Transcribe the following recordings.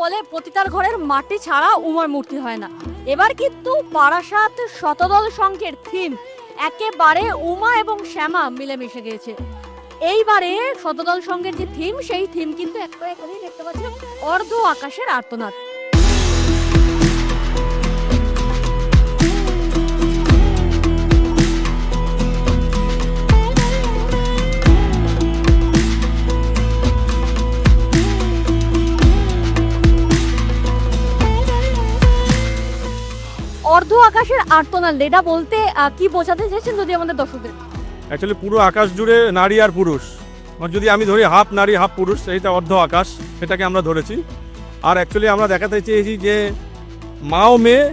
বলে পতিতার ঘরের মাটি ছাড়া উমার মূর্তি হয় না। এবার কিন্তু বারাসাত শতদল সংঘের থিম। একেবারে উমা এবং শ্যামা মিলেমিশে গিয়েছে এইবারে শতদল সংঘের যে থিম, সেই থিম কিন্তু একটা এখানেই দেখতে পাচ্ছেন। অর্ধ আকাশের আর্তনাদ। আকাশের আর্তনাদ এটা বলতে কি বোঝাতে চাইছেন যদি আমাদের দর্শকদের? অ্যাকচুয়ালি পুরো আকাশ জুড়ে নারী আর পুরুষ। যদি আমি ধরি হাফ নারী, হাফ পুরুষ এইটা অর্ধ আকাশ, সেটাকে আমরা ধরেছি। আর অ্যাকচুয়ালি আমরা দেখাতে চেয়েছি যে মাও মেয়ে,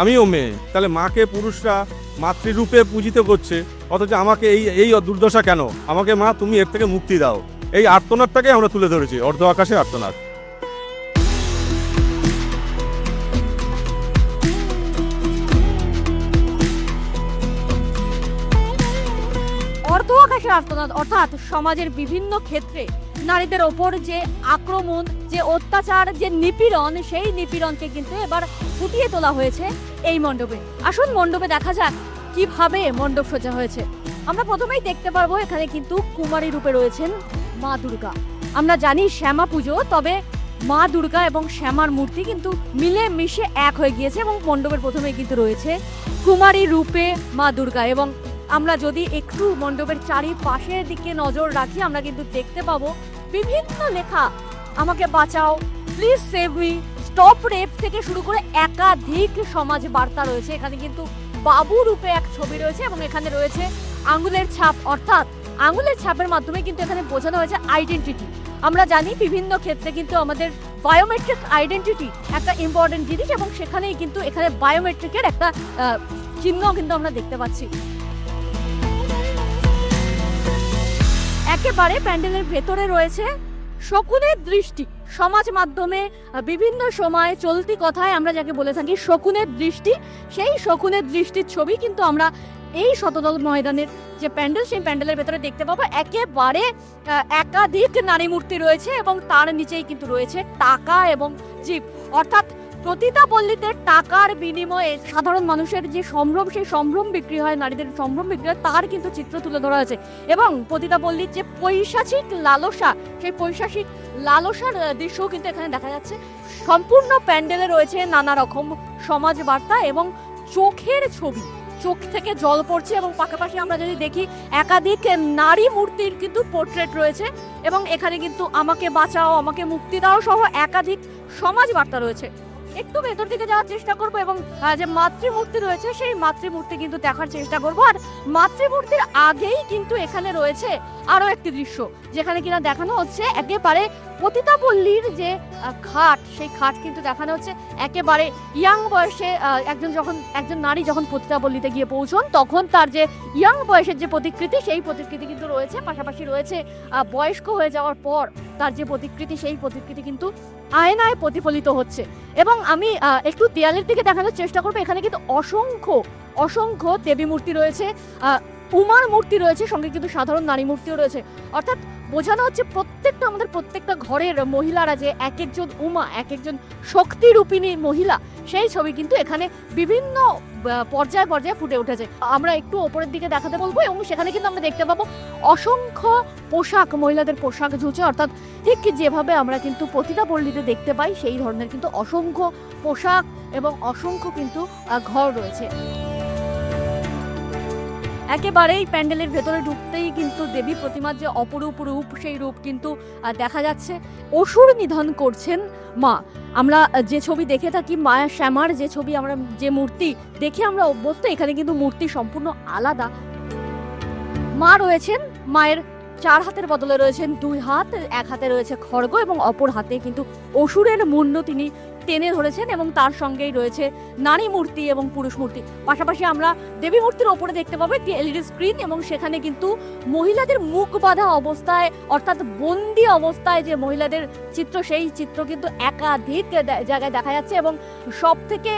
আমিও মেয়ে। তাহলে মাকে পুরুষরা মাতৃরূপে পূজিত করছে। অথচ আমাকে এই এই দুর্দশা কেন? আমাকে মা, তুমি এর থেকে মুক্তি দাও। এই আর্তনাদটাকে আমরা তুলে ধরেছি, অর্ধ আকাশে আর্তনাদ। অর্ধ আকাশের আর্তনাদ, অর্থাৎ সমাজের বিভিন্ন ক্ষেত্রে নারীদের ওপর যে আক্রমণ, যে অত্যাচার, যে নিপীড়ন, সেই নিপীড়নকে কিন্তু এবার ফুটিয়ে তোলা হয়েছে এই মণ্ডপে। আসুন মণ্ডপে দেখা যাক কীভাবে মণ্ডপ সোজা হয়েছে। আমরা প্রথমেই দেখতে পারব এখানে কিন্তু কুমারী রূপে রয়েছেন মা দুর্গা। আমরা জানি শ্যামা পুজো, তবে মা দুর্গা এবং শ্যামার মূর্তি কিন্তু মিলে মিশে এক হয়ে গিয়েছে এবং মণ্ডপের প্রথমেই কিন্তু রয়েছে কুমারী রূপে মা দুর্গা এবং আমরা যদি একটু মণ্ডপের চারিপাশের দিকে নজর রাখি, আমরা কিন্তু দেখতে পাবো বিভিন্ন লেখা। আমাকে বাঁচাও। Please save me stop rape থেকে শুরু করে একাধিক সমাজ বার্তা রয়েছে। এখানে কিন্তু বাবু রূপে এক ছবি রয়েছে এবং এখানে রয়েছে আঙুলের ছাপ। অর্থাৎ আঙুলের ছাপের মাধ্যমে কিন্তু এখানে বোঝানো হয়েছে আইডেন্টিটি আমরা জানি বিভিন্ন ক্ষেত্রে কিন্তু আমাদের বায়োমেট্রিক আইডেন্টিটি একটা ইম্পর্টেন্ট জিনিস এবং সেখানেই কিন্তু এখানে বায়োমেট্রিকের একটা চিহ্ন কিন্তু আমরা দেখতে পাচ্ছি। একেবারে প্যান্ডেলের ভেতরে রয়েছে শকুনের দৃষ্টি। সমাজ মাধ্যমে বিভিন্ন সময়ে চলতি কথায় আমরা যাকে বলে থাকি শকুনের দৃষ্টি, সেই শকুনের দৃষ্টির ছবি কিন্তু আমরা এই শতদল ময়দানের যে প্যান্ডেল, সেই প্যান্ডেলের ভেতরে দেখতে পাবো। একেবারে একাধিক নারী মূর্তি রয়েছে এবং তার নিচেই কিন্তু রয়েছে টাকা এবং জীব অর্থাৎ প্রতিটা পল্লীতে টাকার বিনিময়ে সাধারণ মানুষের যে সম্ভ্রম, সেই সম্ভ্রম বিক্রি হয়, নারীদের সম্ভ্রম বিক্রি হয়, তার কিন্তু চিত্র তুলে ধরা হয়েছে। এবং প্রতিটা পল্লীর যে পৈশাচিক লালসা, সেই পৈশাচিক লালসার দৃশ্যও কিন্তু এখানে দেখা যাচ্ছে। সম্পূর্ণ প্যান্ডেলে রয়েছে নানা রকম সমাজ বার্তা এবং চোখের ছবি। চোখ থেকে জল পড়ছে এবং পাশাপাশি আমরা যদি দেখি, একাধিক নারী মূর্তির কিন্তু পোর্ট্রেট রয়েছে এবং এখানে কিন্তু আমাকে বাঁচাও, আমাকে মুক্তি দাও সহ একাধিক সমাজ বার্তা রয়েছে। একটু ভেতর দিকে যাওয়ার চেষ্টা করব এবং যে মাতৃমূর্তি রয়েছে, সেই মাতৃমূর্তি কিন্তু দেখার চেষ্টা করব। আর মাতৃমূর্তির আগেই কিন্তু এখানে রয়েছে আরও একটি দৃশ্য, যেখানে কিনা দেখানো হচ্ছে একেবারে পতিতাপল্লীর যে খাট, সেই খাট কিন্তু দেখানো হচ্ছে একেবারে ইয়াং বয়সে একজন যখন, একজন নারী যখন পতিতাপল্লীতে গিয়ে পৌঁছন, তখন তার যে ইয়াং বয়সের যে প্রতিকৃতি, সেই প্রতিকৃতি কিন্তু রয়েছে। পাশাপাশি রয়েছে বয়স্ক হয়ে যাওয়ার পর তার যে প্রতিকৃতি, সেই প্রতিকৃতি কিন্তু আয়নায় প্রতিফলিত হচ্ছে। এবং আমি একটু দেয়ালের দিকে দেখানোর চেষ্টা করব। এখানে কিন্তু অসংখ্য অসংখ্য দেবী মূর্তি রয়েছে উমার মূর্তি রয়েছে, সঙ্গে কিন্তু সাধারণ নারী মূর্তিও রয়েছে। অর্থাৎ বোঝানো হচ্ছে প্রত্যেকটা আমাদের প্রত্যেকটা ঘরের মহিলারা যে এক একজন উমা এক একজন শক্তিরূপিণী মহিলা, সেই ছবি কিন্তু এখানে বিভিন্ন পর্যায়ে পর্যায়ে ফুটে উঠেছে। আমরা একটু ওপরের দিকে দেখাতে বলব এবং সেখানে কিন্তু আমরা দেখতে পাবো অসংখ্য পোশাক, মহিলাদের পোশাক ঝুলছে অর্থাৎ ঠিক যেভাবে আমরা কিন্তু প্রতিটা পল্লীতে দেখতে পাই, সেই ধরনের কিন্তু অসংখ্য পোশাক এবং অসংখ্য কিন্তু ঘর রয়েছে। একেবারেই প্যান্ডেলের ভেতরে ঢুকতেই কিন্তু দেবী প্রতিমার যে অপরূপ রূপ, সেই রূপ কিন্তু দেখা যাচ্ছে। অসুর নিধন করছেন মা। আমরা যে ছবি দেখে থাকি মায়া শ্যামার যে ছবি, আমরা, যে মূর্তি দেখে আমরা অভ্যস্ত, এখানে কিন্তু মূর্তি সম্পূর্ণ আলাদা। মা রয়েছেন, মায়ের চার হাতের বদলে রয়েছেন দুই হাত, এক হাতে রয়েছে খড়গ এবং অপর হাতে কিন্তু অসুরের মুন্ড তিনি টেনে ধরেছেন এবং তার সঙ্গেই রয়েছে নারী মূর্তি এবং পুরুষ মূর্তি। পাশাপাশি আমরা দেবী মূর্তির ওপরে দেখতে পাবো একটি এলইডি স্ক্রিন এবং সেখানে কিন্তু মহিলাদের মুখ বাঁধা অবস্থায়, অর্থাৎ বন্দি অবস্থায় যে মহিলাদের চিত্র, সেই চিত্র কিন্তু একাধিক জায়গায় দেখা যাচ্ছে এবং সব থেকে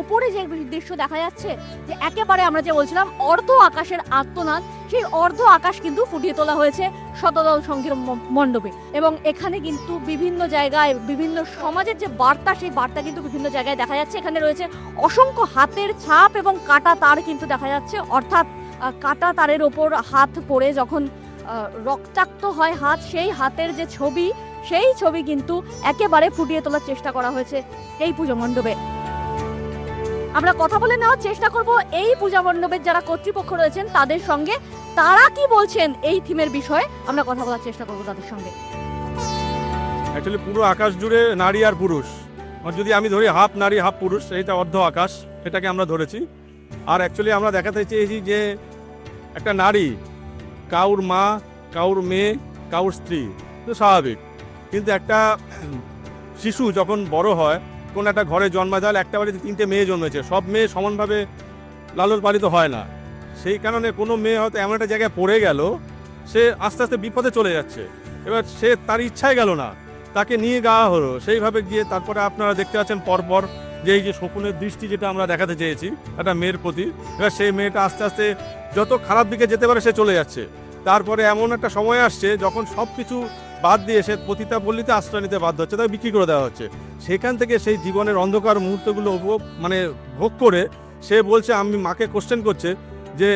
ওপরে যে দৃশ্য দেখা যাচ্ছে যে একেবারে আমরা যে বলছিলাম অর্ধ আকাশের আত্মনাদ সেই অর্ধ আকাশ কিন্তু ফুটিয়ে তোলা হয়েছে শতদল সংঘের মণ্ডপে। এবং এখানে কিন্তু বিভিন্ন জায়গায়, বিভিন্ন সমাজের যে বার্তা, সেই বার্তা কিন্তু বিভিন্ন জায়গায় দেখা যাচ্ছে। এখানে রয়েছে অসংখ্য হাতের ছাপ এবং কাটা তার কিন্তু দেখা যাচ্ছে। অর্থাৎ কাটা তারের ওপর হাত পড়ে যখন রক্তাক্ত হয় হাত, সেই হাতের যে ছবি, সেই ছবি কিন্তু একেবারে ফুটিয়ে তোলার চেষ্টা করা হয়েছে এই পুজো মণ্ডপে। আমরা কথা বলে নেওয়ার চেষ্টা করব এই পূজা মণ্ডপের যারা কর্তৃপক্ষ রয়েছেন, তাদের সঙ্গে তারা কি বলছেন এই থিমের বিষয়ে আমরা কথা বলার চেষ্টা করব তাদের সঙ্গে। অ্যাকচুয়ালি পুরো আকাশ জুড়ে নারী আর পুরুষ। যদি আমি ধরি হাফ নারী, হাফ পুরুষ, এইটা অর্ধ আকাশ, এটাকে আমরা ধরেছি। আর অ্যাকচুয়ালি আমরা দেখাতে চেয়েছি যে একটা নারী, কাউর মা, কাউর মেয়ে, কাউর স্ত্রী, তো স্বাভাবিক। কিন্তু একটা শিশু যখন বড় হয়, কোন একটা ঘরে জন্মায়, তাহলে একটা বাড়িতে তিনটে মেয়ে জন্মেছে। সব মেয়ে সমানভাবে লালন পালিত হয় না। সেই কারণে কোনো মেয়ে হয়তো এমন একটা জায়গায় পড়ে গেল, সে আস্তে আস্তে বিপদে চলে যাচ্ছে। এবার সে তার ইচ্ছায় গেল না, তাকে নিয়ে গাওয়া হলো। সেইভাবে গিয়ে তারপরে আপনারা দেখতে পাচ্ছেন পরপর যে এই যে শকুনের দৃষ্টি যেটা আমরা দেখাতে চেয়েছি, একটা মেয়ের প্রতি, এবার সেই মেয়েটা আস্তে আস্তে যত খারাপ দিকে যেতে পারে সে চলে যাচ্ছে। তারপরে এমন একটা সময় আসছে যখন সব কিছু বাদ দিয়ে সে পতিতা পল্লীতে আশ্রয় নিতে বাধ্য হচ্ছে, তাকে বিক্রি করে দেওয়া হচ্ছে। সেখান থেকে সেই জীবনের অন্ধকার মুহূর্তগুলো মানে ভোগ করে সে বলছে, আমি মাকে কোশ্চেন করছে যে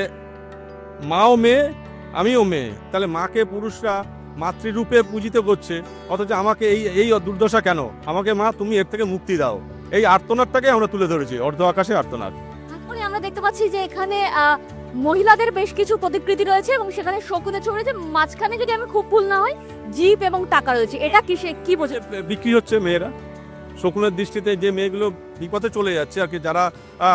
মাও মেয়ে আমিও মেয়ে। তাহলে মাকে পুরুষরা মাতৃরূপে পূজিত করছে অথচ আমাকে এই এই দুর্দশা কেন? আমাকে মা তুমি এর থেকে মুক্তি দাও। এই আর্তনাদটাকে আমরা তুলে ধরেছি অর্ধ আকাশে আর্তনাদ। তারপরে আমরা দেখতে পাচ্ছি যে এখানে মহিলাদের বেশ কিছু প্রতিকৃতি রয়েছে এবং সেখানে শকুনের ছবি রয়েছে মাঝখানে যদি আমি খুব ভুল না হয় জিপ এবং টাকা রয়েছে। এটা কি সে কি বোঝে? বিক্রি হচ্ছে মেয়েরা। শকুনের দৃষ্টিতে যে মেয়েগুলো বিপথে চলে যাচ্ছে আর কি যারা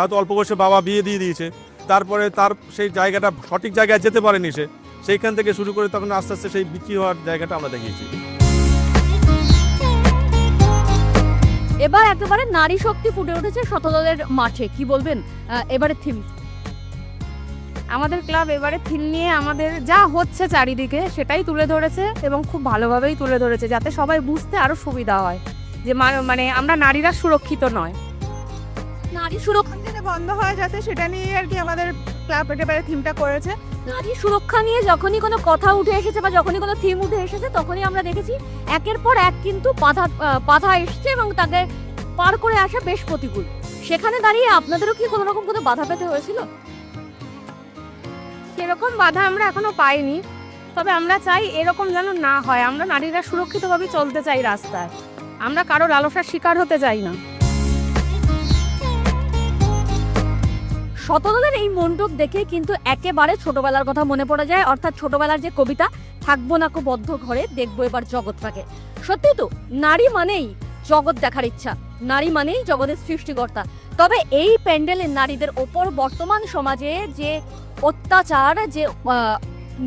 হয়তো অল্প বয়সে বাবা বিয়ে দিয়ে দিয়েছে তারপরে তার সেই জায়গাটা সঠিক জায়গায় যেতে পারেনি সে সেইখান থেকে শুরু করে তখন আস্তে আস্তে সেই বিক্রি হওয়ার জায়গাটা আমরা দেখিয়েছি। এবার একেবারে নারী শক্তি ফুটে উঠেছে শতদলের মাঠে। কি বলবেন? এবারে থিম? আমাদের ক্লাব এবারে থিম নিয়ে আমাদের যা হচ্ছে চারিদিকে সেটাই তুলে ধরেছে এবং খুব ভালোভাবেই তুলে ধরেছে যাতে সবাই বুঝতে আরও সুবিধা হয় যে মা- মানে আমরা নারীরা সুরক্ষিত নয়। নারী সুরক্ষা বন্ধ হয় যাতে সেটা নিয়ে আর কি আমাদের ক্লাব একেবারে থিমটা করেছে। নারী সুরক্ষা নিয়ে যখনই কোনো কথা উঠে এসেছে বা যখনই কোনো থিম উঠে এসেছে তখনই আমরা দেখেছি একের পর এক কিন্তু বাধা বাধা এসছে এবং তাকে পার করে আসা বেশ প্রতিকূল সেখানে দাঁড়িয়ে আপনাদেরও কি কোনো রকম কোনো বাধা পেতে হয়েছিল? সেরকম বাধা আমরা এখনও পাইনি তবে আমরা চাই এরকম যেন না হয়। আমরা নারীরা সুরক্ষিতভাবে চলতে চাই রাস্তায়। আমরা কারও লালসার শিকার হতে চাই না। শতদলের এই মণ্ডপ দেখে কিন্তু একেবারে ছোটবেলার কথা মনে পড়ে যায়। অর্থাৎ ছোটবেলার যে কবিতা, থাকব না বদ্ধ ঘরে, দেখব এবার জগৎটাকে সত্যি তো, নারী মানেই জগৎ দেখার ইচ্ছা। নারী মানেই জগতের সৃষ্টিকর্তা। তবে এই প্যান্ডেলের নারীদের ওপর বর্তমান সমাজে যে অত্যাচার, যে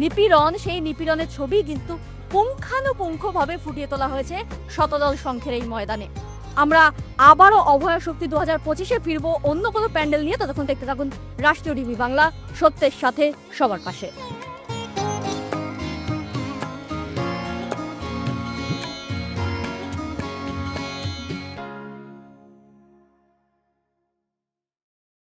নিপীড়ন, সেই নিপীড়নের ছবি কিন্তু পুঙ্খানুপুঙ্খভাবে ফুটিয়ে তোলা হয়েছে শতদল সংখ্যের এই ময়দানে। আমরা আবারও অভয়া শক্তি দু হাজার পঁচিশে ফিরবো অন্য কোনো প্যান্ডেল নিয়ে। ততক্ষণ দেখতে থাকুন রাষ্ট্রীয় টিভি বাংলা, সত্যের সাথে সবার পাশে।